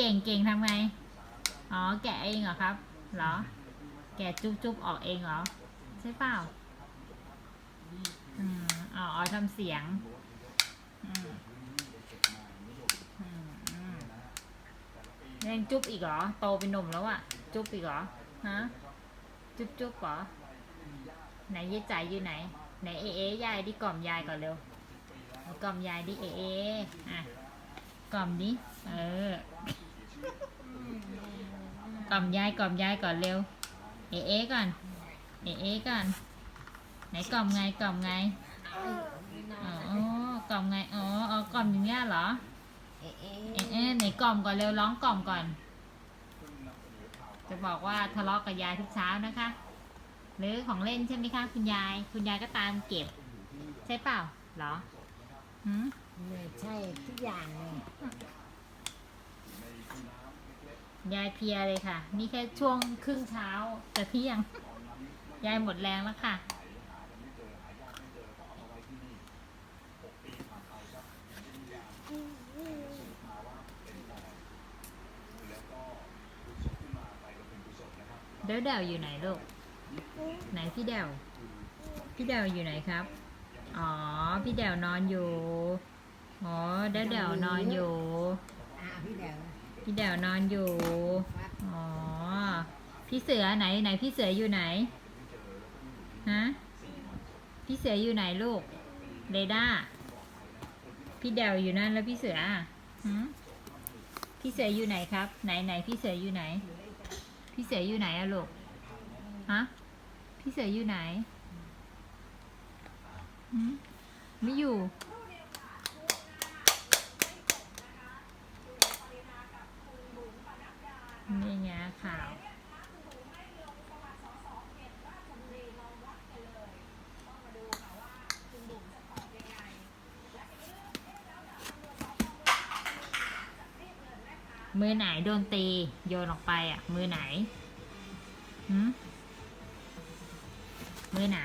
เก่งเก่งทำไง อ๋อ แกะเองเหรอครับ เหรอ แกะจุ๊บจุ๊บออกเองเหรอ ใช่เปล่า อืมอ๋อทำเสียง อืมยังจุ๊บอีกเหรอ โตเป็นหนุ่มแล้วอะจุ๊บอีกเหรอ ฮะ จุ๊บจุ๊บเหรอ ไหนยายใจอยู่ไหน ไหนเอเอยายดิกล่อมยายก่อนเร็ว กล่อมยายดิเอเออะ กล่อมดิ เออ กล่อมยายกล่อมยายก่อนเร็ว เอเอก่อน เอเอก่อน ไหนกล่อมไงกล่อมไง อ๋อกล่อมไง อ๋ออ๋อกล่อมอย่างเงี้ยเหรอ เอ๊ะเอเอไหนกล่อมก่อนเร็วร้องกล่อมก่อน จะบอกว่าทะเลาะกับยายทุกเช้านะคะ หรือของเล่นใช่ไหมคะคุณยาย คุณยายก็ตามเก็บ ใช่เปล่าเหรอหืมใช่ทุกอย่างเลย ยายเพลียเลยค่ะ นี่แค่ช่วงครึ่งเช้าจะเที่ยง ยายหมดแรงแล้วค่ะ เดวเดวอยู่ไหนลูก ไหนพี่เดวพี่เดวอยู่ไหนครับ อ๋อ พี่เดวนอนอยู่ อ๋อ เดวเดวนอนอยู่อ่าพี่เดี๋ยว พี่เดวนอนอยู่ อ๋อ พี่เสือไหนไหนพี่เสืออยู่ไหน ฮะ พี่เสืออยู่ไหนลูก เรดาพี่เดวอยู่นั่นแล้วพี่เสืออะหืพี่เสืออยู่ไหนครับ ไหนไหนพี่เสืออยู่ไหน พี่เสืออยู่ไหนอะลูก ฮะ พี่เสืออยู่ไหนไม่อยู่ นี่ไงข่าว มือไหนโดนตี โยนออกไปอะ มือไหนหืมมือไหน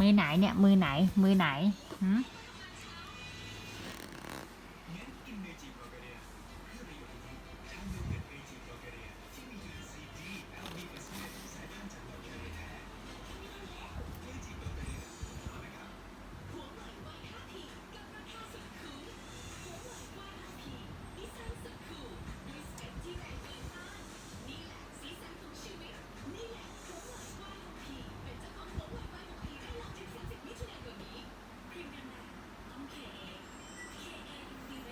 มือไหนเนี่ย มือไหน มือไหนหืม